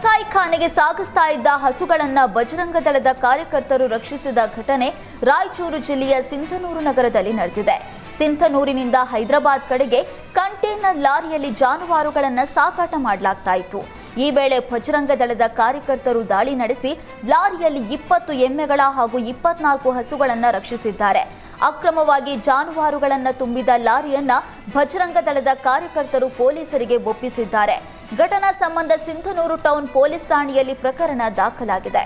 ಕಸಾಯಿಖಾನೆಗೆ ಸಾಗಿಸ್ತಾ ಇದ್ದ ಹಸುಗಳನ್ನ ಬಜರಂಗ ದಳದ ಕಾರ್ಯಕರ್ತರು ರಕ್ಷಿಸಿದ ಘಟನೆ ರಾಯಚೂರು ಜಿಲ್ಲೆಯ ಸಿಂಧನೂರು ನಗರದಲ್ಲಿ ನಡೆದಿದೆ. ಸಿಂಧನೂರಿನಿಂದ ಹೈದರಾಬಾದ್ ಕಡೆಗೆ ಕಂಟೈನರ್ ಲಾರಿಯಲ್ಲಿ ಜಾನುವಾರುಗಳನ್ನು ಸಾಗಾಟ ಮಾಡಲಾಗ್ತಾ ಇತ್ತು ಈ ವೇಳೆ ಬಜರಂಗ ದಳದ ಕಾರ್ಯಕರ್ತರು ದಾಳಿ ನಡೆಸಿ ಲಾರಿಯಲ್ಲಿ ಇಪ್ಪತ್ತು ಎಮ್ಮೆಗಳ ಹಾಗೂ ಇಪ್ಪತ್ನಾಲ್ಕು ಹಸುಗಳನ್ನು ರಕ್ಷಿಸಿದ್ದಾರೆ. ಅಕ್ರಮವಾಗಿ ಜಾನುವಾರುಗಳನ್ನು ತುಂಬಿದ ಲಾರಿಯನ್ನ ಬಜರಂಗ ದಳದ ಕಾರ್ಯಕರ್ತರು ಪೊಲೀಸರಿಗೆ ಒಪ್ಪಿಸಿದ್ದಾರೆ. ಘಟನಾ ಸಂಬಂಧ ಸಿಂಧನೂರು ಟೌನ್ ಪೊಲೀಸ್ ಠಾಣೆಯಲ್ಲಿ ಪ್ರಕರಣ ದಾಖಲಾಗಿದೆ.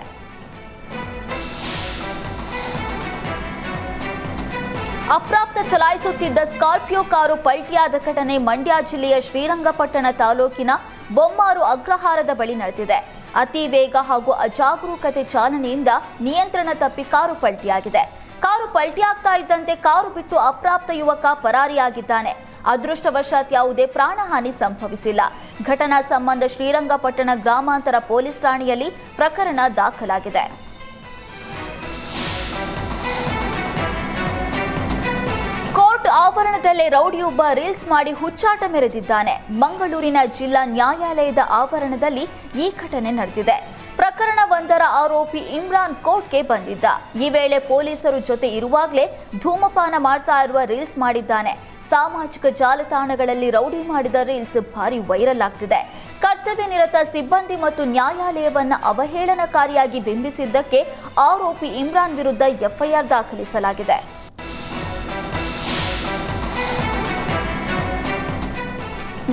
ಅಪ್ರಾಪ್ತ ಚಲಾಯಿಸುತ್ತಿದ್ದ ಸ್ಕಾರ್ಪಿಯೋ ಕಾರು ಪಲ್ಟಿಯಾದ ಘಟನೆ ಮಂಡ್ಯ ಜಿಲ್ಲೆಯ ಶ್ರೀರಂಗಪಟ್ಟಣ ತಾಲೂಕಿನ ಬೊಮ್ಮಾರು ಅಗ್ರಹಾರದ ಬಳಿ ನಡೆದಿದೆ. ಅತಿ ವೇಗ ಹಾಗೂ ಅಜಾಗರೂಕತೆ ಚಾಲನೆಯಿಂದ ನಿಯಂತ್ರಣ ತಪ್ಪಿ ಕಾರು ಪಲ್ಟಿಯಾಗಿದೆ. ಕಾರು ಪಲ್ಟಿಯಾಗ್ತಾ ಇದ್ದಂತೆ ಕಾರು ಬಿಟ್ಟು ಅಪ್ರಾಪ್ತ ಯುವಕ ಪರಾರಿಯಾಗಿದ್ದಾನೆ. ಅದೃಷ್ಟವಶಾತ್ ಯಾವುದೇ ಪ್ರಾಣಹಾನಿ ಸಂಭವಿಸಿಲ್ಲ. ಘಟನಾ ಸಂಬಂಧ ಶ್ರೀರಂಗಪಟ್ಟಣ ಗ್ರಾಮಾಂತರ ಪೊಲೀಸ್ ಠಾಣೆಯಲ್ಲಿ ಪ್ರಕರಣ ದಾಖಲಾಗಿದೆ. ಆವರಣದಲ್ಲೇ ರೌಡಿಯೊಬ್ಬ ರೀಲ್ಸ್ ಮಾಡಿ ಹುಚ್ಚಾಟ ಮೆರೆದಿದ್ದಾನೆ. ಮಂಗಳೂರಿನ ಜಿಲ್ಲಾ ನ್ಯಾಯಾಲಯದ ಆವರಣದಲ್ಲಿ ಈ ಘಟನೆ ನಡೆದಿದೆ. ಪ್ರಕರಣವೊಂದರ ಆರೋಪಿ ಇಮ್ರಾನ್ ಕೋರ್ಟ್ಗೆ ಬಂದಿದ್ದ. ಈ ವೇಳೆ ಪೊಲೀಸರು ಜೊತೆ ಇರುವಾಗಲೇ ಧೂಮಪಾನ ಮಾಡ್ತಾ ಇರುವ ರೀಲ್ಸ್ ಮಾಡಿದ್ದಾನೆ. ಸಾಮಾಜಿಕ ಜಾಲತಾಣಗಳಲ್ಲಿ ರೌಡಿ ಮಾಡಿದ ರೀಲ್ಸ್ ಭಾರಿ ವೈರಲ್ ಆಗ್ತಿದೆ. ಕರ್ತವ್ಯ ನಿರತ ಸಿಬ್ಬಂದಿ ಮತ್ತು ನ್ಯಾಯಾಲಯವನ್ನ ಅವಹೇಳನಕಾರಿಯಾಗಿ ಬಿಂಬಿಸಿದ್ದಕ್ಕೆ ಆರೋಪಿ ಇಮ್ರಾನ್ ವಿರುದ್ಧ ಎಫ್ಐಆರ್ ದಾಖಲಿಸಲಾಗಿದೆ.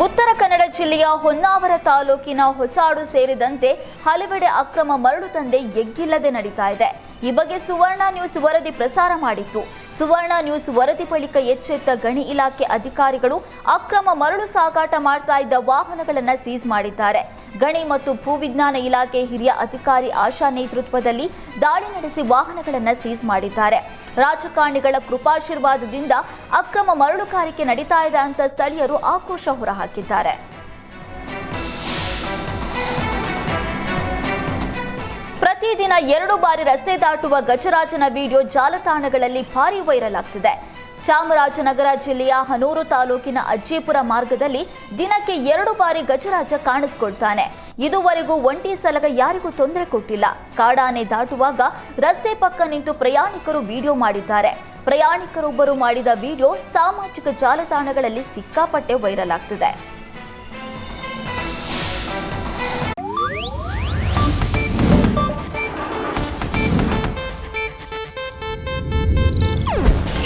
ಉತ್ತರ ಕನ್ನಡ ಜಿಲ್ಲೆಯ ಹೊನ್ನಾವರ ತಾಲೂಕಿನ ಹೊಸಾಡು ಸೇರಿದಂತೆ ಹಲವೆಡೆ ಅಕ್ರಮ ಮರಳು ದಂಧೆ ಎಗ್ಗಿಲ್ಲದೆ ನಡೀತಾ ಇದೆ. ಈ ಬಗ್ಗೆ ಸುವರ್ಣ ನ್ಯೂಸ್ ವರದಿ ಪ್ರಸಾರ ಮಾಡಿತ್ತು. ಸುವರ್ಣ ನ್ಯೂಸ್ ವರದಿ ಬಳಿಕ ಎಚ್ಚೆತ್ತ ಗಣಿ ಇಲಾಖೆ ಅಧಿಕಾರಿಗಳು ಅಕ್ರಮ ಮರಳು ಸಾಗಾಟ ಮಾಡ್ತಾ ಇದ್ದ ವಾಹನಗಳನ್ನು ಸೀಸ್ ಮಾಡಿದ್ದಾರೆ. ಗಣಿ ಮತ್ತು ಭೂವಿಜ್ಞಾನ ಇಲಾಖೆ ಹಿರಿಯ ಅಧಿಕಾರಿ ಆಶಾ ನೇತೃತ್ವದಲ್ಲಿ ದಾಳಿ ನಡೆಸಿ ವಾಹನಗಳನ್ನು ಸೀಸ್ ಮಾಡಿದ್ದಾರೆ. ರಾಜಕಾರಣಿಗಳ ಕೃಪಾಶೀರ್ವಾದದಿಂದ ಅಕ್ರಮ ಮರಳುಗಾರಿಕೆ ನಡೀತಾ ಇದೆ ಅಂತ ಸ್ಥಳೀಯರು ಆಕ್ರೋಶ ಹೊರಹಾಕಿದ್ದಾರೆ. ಪ್ರತಿದಿನ ಎರಡು ಬಾರಿ ರಸ್ತೆ ದಾಟುವ ಗಜರಾಜನ ವಿಡಿಯೋ ಜಾಲತಾಣಗಳಲ್ಲಿ ಭಾರಿ ವೈರಲ್ ಆಗ್ತಿದೆ. ಚಾಮರಾಜನಗರ ಜಿಲ್ಲೆಯ ಹನೂರು ತಾಲೂಕಿನ ಅಜ್ಜಿಪುರ ಮಾರ್ಗದಲ್ಲಿ ದಿನಕ್ಕೆ ಎರಡು ಬಾರಿ ಗಜರಾಜ ಕಾಣಿಸ್ಕೊಳ್ತಾನೆ. ಇದುವರೆಗೂ ಒಂಟಿ ಸಲಗ ಯಾರಿಗೂ ತೊಂದರೆ ಕೊಟ್ಟಿಲ್ಲ. ಕಾಡಾನೆ ದಾಟುವಾಗ ರಸ್ತೆ ಪಕ್ಕ ನಿಂತು ಪ್ರಯಾಣಿಕರು ವಿಡಿಯೋ ಮಾಡಿದ್ದಾರೆ. ಪ್ರಯಾಣಿಕರೊಬ್ಬರು ಮಾಡಿದ ವಿಡಿಯೋ ಸಾಮಾಜಿಕ ಜಾಲತಾಣಗಳಲ್ಲಿ ಸಿಕ್ಕಾಪಟ್ಟೆ ವೈರಲ್ ಆಗ್ತಿದೆ.